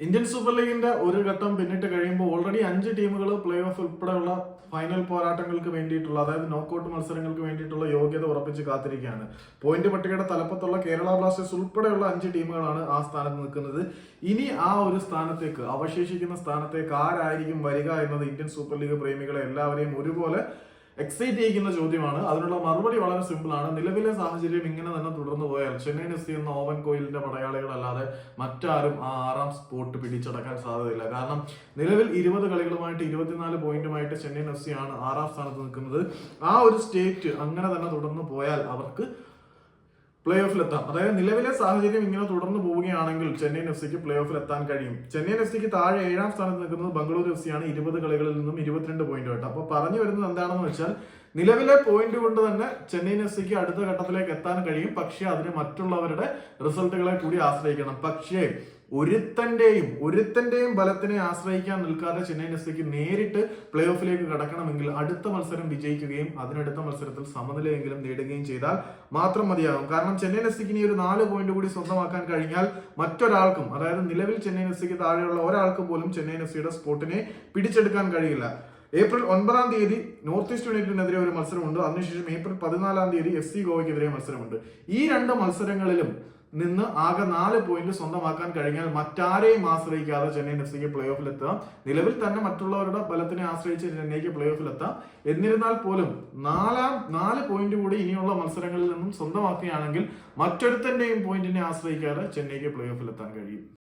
Indian super ലീഗിന്റെ ഒരു ഘട്ടം പിന്നിട്ട് കഴിയുമ്പോൾ ഓൾറെഡി അഞ്ച് ടീമുകൾ പ്ലേ ഓഫ് ഉൾപ്പെടെയുള്ള ഫൈനൽ പോരാട്ടങ്ങൾക്ക് വേണ്ടിയിട്ടുള്ള അതായത് നോക്കൌട്ട് മത്സരങ്ങൾക്ക് വേണ്ടിയിട്ടുള്ള യോഗ്യത ഉറപ്പിച്ച് കാത്തിരിക്കുകയാണ്. പോയിന്റ് പട്ടികയുടെ തലപ്പത്തുള്ള കേരള ബ്ലാസ്റ്റേഴ്സ് ഉൾപ്പെടെയുള്ള അഞ്ച് ടീമുകളാണ് ആ സ്ഥാനത്ത് നിൽക്കുന്നത്. ഇനി ആ ഒരു സ്ഥാനത്തേക്ക് അവശേഷിക്കുന്ന സ്ഥാനത്തേക്ക് ആരായിരിക്കും വരിക എന്നത് ഇന്ത്യൻ സൂപ്പർ ലീഗ് പ്രേമികളെ എല്ലാവരെയും ഒരുപോലെ എക്സൈറ്റ് ചെയ്യിക്കുന്ന ചോദ്യമാണ്. അതിനുള്ള മറുപടി വളരെ സിമ്പിൾ ആണ്. നിലവിലെ സാഹചര്യം ഇങ്ങനെ തന്നെ തുടർന്നു പോയാൽ ചെന്നൈയിൻ എഫ് എന്ന ഓവൻ കോയിലിന്റെ പടയാളികളല്ലാതെ മറ്റാരും ആ ആറാം സ്പോട്ട് പിടിച്ചടക്കാൻ സാധ്യതയില്ല. കാരണം നിലവിൽ ഇരുപത് കളികളുമായിട്ട് ഇരുപത്തിനാല് പോയിന്റുമായിട്ട് ചെന്നൈയിൻ എഫ് സി ആണ് ആറാം സ്ഥാനത്ത് നിൽക്കുന്നത്. ആ ഒരു സ്റ്റേറ്റ് അങ്ങനെ തന്നെ തുടർന്നു പോയാൽ അവർക്ക് പ്ലേ ഓഫിൽ എത്താം. അതായത് നിലവിലെ സാഹചര്യം ഇങ്ങനെ തുടർന്ന് പോവുകയാണെങ്കിൽ ചെന്നൈയിൻ എഫ് സിക്ക് പ്ലേ ഓഫിൽ എത്താൻ കഴിയും. ചെന്നൈയിൻ എഫ് സിക്ക് താഴെ ഏഴാം സ്ഥാനത്ത് നിൽക്കുന്നത് ബംഗളൂരു എഫ് സിയാണ് ഇരുപത് കളികളിൽ നിന്നും ഇരുപത്തിരണ്ട് പോയിന്റ് ആയിട്ട്. അപ്പോൾ പറഞ്ഞു വരുന്നത് എന്താണെന്ന് വെച്ചാൽ നിലവിലെ പോയിന്റ് കൊണ്ട് തന്നെ ചെന്നൈയിൻ എഫ് സിക്ക് അടുത്ത ഘട്ടത്തിലേക്ക് എത്താൻ കഴിയും. പക്ഷേ അതിന് മറ്റുള്ളവരുടെ റിസൾട്ടുകളെ കൂടി ആശ്രയിക്കണം. പക്ഷേ ഒരുത്തന്റെയും ഒരുത്തന്റെയും ബലത്തിനെ ആശ്രയിക്കാൻ നിൽക്കാതെ ചെന്നൈ എഫ് നേരിട്ട് പ്ലേ ഓഫിലേക്ക് കടക്കണമെങ്കിൽ അടുത്ത മത്സരം വിജയിക്കുകയും അതിനടുത്ത മത്സരത്തിൽ സമനിലയെങ്കിലും നേടുകയും ചെയ്താൽ മാത്രം മതിയാകും. കാരണം ചെന്നൈ എഫ് ഇനി ഒരു നാല് പോയിന്റ് കൂടി സ്വന്തമാക്കാൻ കഴിഞ്ഞാൽ മറ്റൊരാൾക്കും അതായത് നിലവിൽ ചെന്നൈ എഫ് താഴെയുള്ള ഒരാൾക്ക് പോലും ചെന്നൈ എഫ് സ്പോട്ടിനെ പിടിച്ചെടുക്കാൻ കഴിയില്ല. ഏപ്രിൽ ഒൻപതാം തീയതി നോർത്ത് ഈസ്റ്റ് യുണൈറ്റഡിനെതിരെ ഒരു മത്സരമുണ്ട്. അതിനുശേഷം ഏപ്രിൽ പതിനാലാം തീയതി എഫ് സി ഗോവയ്ക്കെതിരെ മത്സരമുണ്ട്. ഈ രണ്ട് മത്സരങ്ങളിലും നിന്ന് ആകെ നാല് പോയിന്റ് സ്വന്തമാക്കാൻ കഴിഞ്ഞാൽ മറ്റാരെയും ആശ്രയിക്കാതെ ചെന്നൈയിൻ എഫ് സിക്ക് പ്ലേ ഓഫിൽ എത്താം നിലവിൽ തന്നെ മറ്റുള്ളവരുടെ ബലത്തിനെ ആശ്രയിച്ച് ചെന്നൈക്ക് പ്ലേ ഓഫിൽ എത്താം എന്നിരുന്നാൽ പോലും നാലാം നാല് പോയിന്റ് കൂടി ഇനിയുള്ള മത്സരങ്ങളിൽ നിന്നും സ്വന്തമാക്കുകയാണെങ്കിൽ മറ്റൊരുത്തന്റെയും പോയിന്റിനെ ആശ്രയിക്കാതെ ചെന്നൈക്ക് പ്ലേ ഓഫിൽ എത്താൻ കഴിയും.